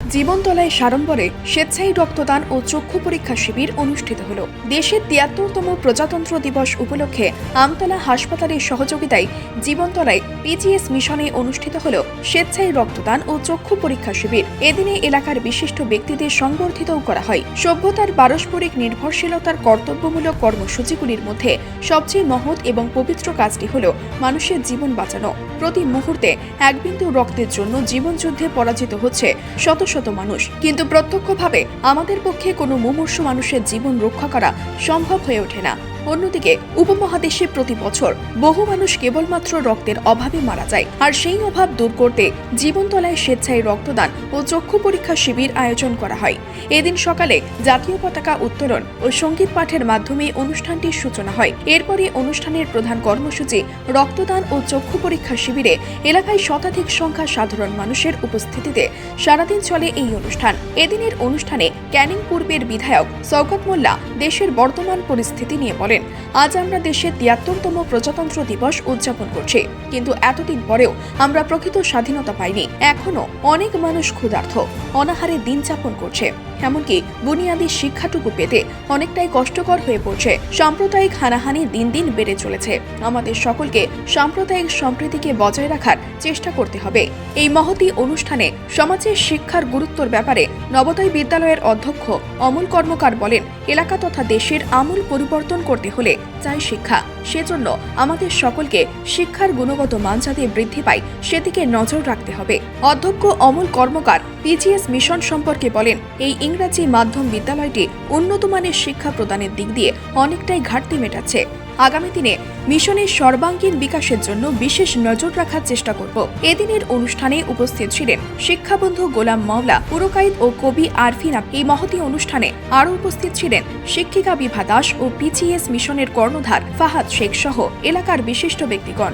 জীবনতলায় সাড়ম্বরে স্বেচ্ছায় রক্তদান ও চক্ষু পরীক্ষা শিবির অনুষ্ঠিত হল। দেশের তিয়াত্তরতম প্রজাতন্ত্র দিবস উপলক্ষে আমতলা হাসপাতালের সহযোগিতায় জীবনতলায় পিজিএস মিশনে অনুষ্ঠিত হল স্বেচ্ছায় রক্তদান ও চক্ষু পরীক্ষা শিবির। এদিনে এলাকার বিশিষ্ট ব্যক্তিদের সংবর্ধিতও করা হয়। সভ্যতার পারস্পরিক নির্ভরশীলতার কর্তব্যমূলক কর্মসূচিগুলির মধ্যে সবচেয়ে মহৎ এবং পবিত্র কাজটি হল মানুষের জীবন বাঁচানো। প্রতি মুহূর্তে একবিন্দু রক্তের জন্য জীবনযুদ্ধে পরাজিত হচ্ছে শত শত মানুষ। কিন্তু প্রত্যক্ষভাবে আমাদের পক্ষে কোনো মুমূর্ষু মানুষের জীবন রক্ষা করা সম্ভব হয়ে ওঠে না। অন্যদিকে, উপমহাদেশে প্রতি বছর বহু মানুষ কেবলমাত্র রক্তের অভাবে মারা যায়। আর সেই অভাব দূর করতে জীবনতলায় স্বেচ্ছায় রক্তদান ও চক্ষু পরীক্ষা শিবির আয়োজন করা হয়। এদিন সকালে জাতীয় পতাকা উত্তোলন ও সংগীত পাঠের মাধ্যমে অনুষ্ঠানটির সূচনা হয়। এরপরে অনুষ্ঠানের প্রধান কর্মসূচি রক্তদান ও চক্ষু পরীক্ষা শিবিরে এলাকায় শতাধিক সংখ্যা সাধারণ মানুষের উপস্থিতিতে সারাদিন চলে এই অনুষ্ঠান। এদিনের অনুষ্ঠানে ক্যানিং পূর্বের বিধায়ক সৌগত মোল্লা দেশের বর্তমান পরিস্থিতি নিয়ে বলেন। আজ আমরা দেশের তিয়াত্তরতম প্রজাতন্ত্র দিবস উদযাপন করছি। কিন্তু এতদিন পরেও আমরা প্রকৃত স্বাধীনতা পাইনি। এখনও অনেক মানুষ ক্ষুধার্থ অনাহারে দিন যাপন করছে। এমনকি বুনিয়াদি শিক্ষাটুকু পেতে অনেকটাই কষ্টকর হয়ে পড়ছে। সাম্প্রদায়িক হানাহানি দিন দিন বেড়ে চলেছে। আমাদের সকলকে সাম্প্রদায়িক সম্প্রীতিকে বজায় রাখার চেষ্টা করতে হবে। এই মহতি অনুষ্ঠানে সমাজের শিক্ষার গুরুত্বর ব্যাপারে নবোদয় বিদ্যালয়ের অধ্যক্ষ অমল কর্মকার বলেন, এলাকা তথা দেশের আমূল পরিবর্তন করতে হলে চাই শিক্ষা। সেজন্য আমাদের সকলকে শিক্ষার গুণগত মান যাতে বৃদ্ধি পায়, সেদিকে নজর রাখতে হবে। অধ্যক্ষ অমল কর্মকার পিজিএস মিশন সম্পর্কে বলেন, এই ইংরাজি মাধ্যম বিদ্যালয়টি উন্নত মানের শিক্ষা প্রদানের দিক দিয়ে অনেকটাই ঘাটতি মেটাচ্ছে। আগামী দিনে মিশনের সর্বাঙ্গীন বিকাশের জন্য বিশেষ নজর রাখার চেষ্টা করব। এদিনের অনুষ্ঠানে উপস্থিত ছিলেন শিক্ষাবন্ধু গোলাম মাওলা পুরকাইদ ও কবি আরফিনা এই মহতি অনুষ্ঠানে আরও উপস্থিত ছিলেন শিক্ষিকা বিভা দাস ও পিজিএস মিশনের কর্ণধার ফাহাদ শেখ সহ এলাকার বিশিষ্ট ব্যক্তিগণ।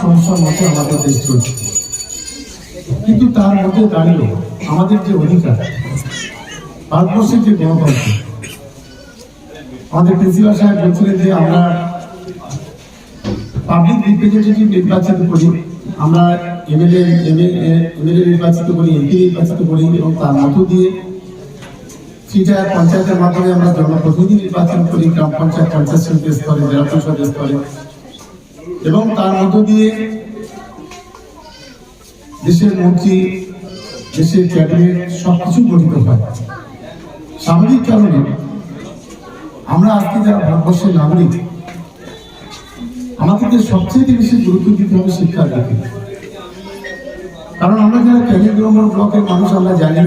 সমস্যার মধ্যে আমাদের দেশ চলছে। কিন্তু তার মধ্যে দাঁড়িয়ে আমাদের যে অধিকার ভারতবর্ষের যে গণতন্ত্র আমাদের প্রিন্সিপাল সাহেব বলছিলেন যে আমরা পাবলিক রিপ্রেজেন্টেটিভ নির্বাচিত করি, আমরা এমএলএ এমএলএ নির্বাচিত করি, এমপি নির্বাচিত করি এবং তার মধ্য দিয়ে পঞ্চায়েতের মাধ্যমে আমরা জনপ্রতিনিধি নির্বাচন করি, গ্রাম পঞ্চায়েত পঞ্চায়েত সমিতি স্তরে, জেলা স্তরে এবং তার মধ্য দিয়ে দেশের মন্ত্রী, দেশের ক্যাবিনেট সবকিছু গঠিত হয়। স্বাভাবিক কারণে আমরা আজকে যারা ভারতবর্ষের নাগরিক, আমাদেরকে সবচেয়ে বেশি গুরুত্ব দিতে হবে শিক্ষার দিকে। কারণ আমরা যারা নম্বর ব্লকের মানুষ, আমরা জানি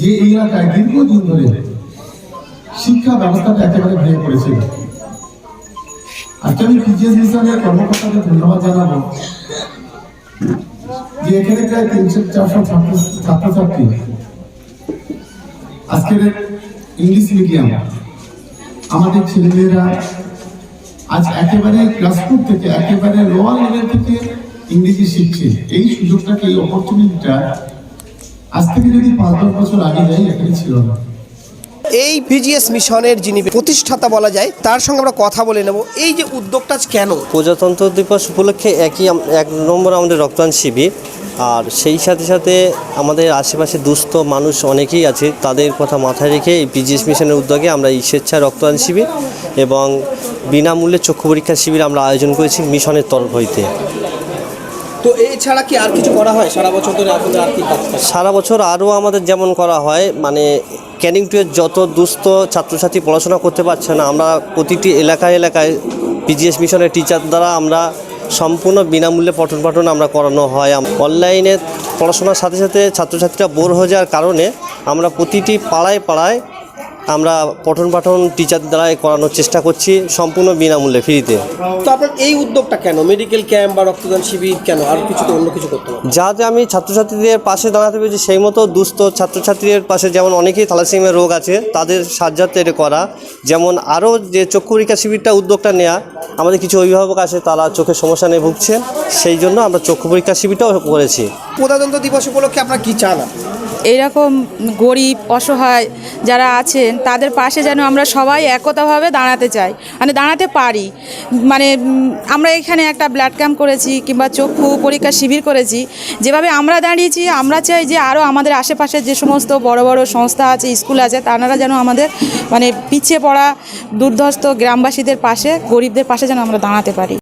যে এই এলাকায় দীর্ঘদিন ধরে শিক্ষা ব্যবস্থাটা একেবারে ভেঙে পড়েছিল আজকে আমি পিজিএস মিশনের কর্মকর্তাদের ধন্যবাদ জানাব যে এখানে প্রায় তিনশো চারশো ছাত্র ছাত্রছাত্রী আজকের ইংলিশ মিডিয়াম আমাদের ছেলেমেয়েরা আজ একেবারে গ্রাসরুট থেকে একেবারে লোয়ার লেভেল থেকে ইংরেজি শিখছে। এই সুযোগটাকে এই অপরচুনিটিটা আজ থেকে যদি পাঁচ দশ বছর আগে যাই এখানে ছিল না। এই পিজিএস মিশনের যিনি প্রতিষ্ঠাতা বলা যায় তার সঙ্গে আমরা কথা বলে নেব। এই যে উদ্যোগটা কেন? প্রজাতন্ত্র দিবস উপলক্ষে একই এক নম্বর আমাদের রক্তদান শিবির। আর সেই সাথে সাথে আমাদের আশেপাশে দুস্থ মানুষ অনেকেই আছে তাদের কথা মাথায় রেখে এই পিজিএস মিশনের উদ্যোগে আমরা এই স্বেচ্ছায় রক্তদান শিবির এবং বিনামূল্যে চক্ষু পরীক্ষা শিবির আমরা আয়োজন করেছি মিশনের তরফ হইতে। তো এছাড়া কি আর কিছু করা হয়? সারা বছর ধরে আপনাদের আর কি সারা বছর আরও আমাদের যেমন করা হয় মানে ক্যানিং টুয়ের যত দুস্থ ছাত্রছাত্রী পড়াশোনা করতে পারছে না আমরা প্রতিটি এলাকায় এলাকায় পিজিএস মিশনের টিচার দ্বারা আমরা সম্পূর্ণ বিনামূল্যে পঠন পাঠন আমরা করানো হয়। অনলাইনে পড়াশোনার সাথে সাথে ছাত্রছাত্রীরা বোর হয়ে যাওয়ার কারণে আমরা প্রতিটি পাড়ায় পাড়ায় আমরা পঠন পাঠন টিচার দ্বারাই করানোর চেষ্টা করছি সম্পূর্ণ বিনামূল্যে ফ্রিতে। তো আপনার এই উদ্যোগটা কেন? মেডিকেল ক্যাম্প বা রক্তদান শিবির কেন? আর কিছু তো অন্য কিছু করতে হবে। যাতে আমি ছাত্রছাত্রীদের পাশে দাঁড়াতে পেরেছি সেই মতো দুস্থ ছাত্রছাত্রীদের পাশে যেমন অনেকেই থ্যালাসেমিয়া রোগ আছে তাদের সাহায্যার্থে এটা করা। যেমন আরও যে চক্ষু পরীক্ষা শিবিরটা উদ্যোগটা নেওয়া আমাদের কিছু অভিভাবক আছে তারা চোখের সমস্যা নিয়ে ভুগছে। সেই জন্য আমরা চক্ষু পরীক্ষা শিবিরটাও করেছি। প্রজাতন্ত্র দিবস উপলক্ষে আপনার কী চান? এইরকম গরিব অসহায় যারা আছেন তাদের পাশে যেন আমরা সবাই একতাভাবে দাঁড়াতে চাই। মানে দাঁড়াতে পারি। মানে আমরা এখানে একটা ব্লাড ক্যাম্প করেছি কিংবা চক্ষু পরীক্ষা শিবির করেছি। যেভাবে আমরা দাঁড়িয়েছি, আমরা চাই যে আরও আমাদের আশেপাশে যে সমস্ত বড় বড় সংস্থা আছে, স্কুল আছে, তারা যেন আমাদের মানে পিছিয়ে পড়া দুর্ধস্ত গ্রামবাসীদের পাশে, গরিবদের পাশে যেন আমরা দাঁড়াতে পারি।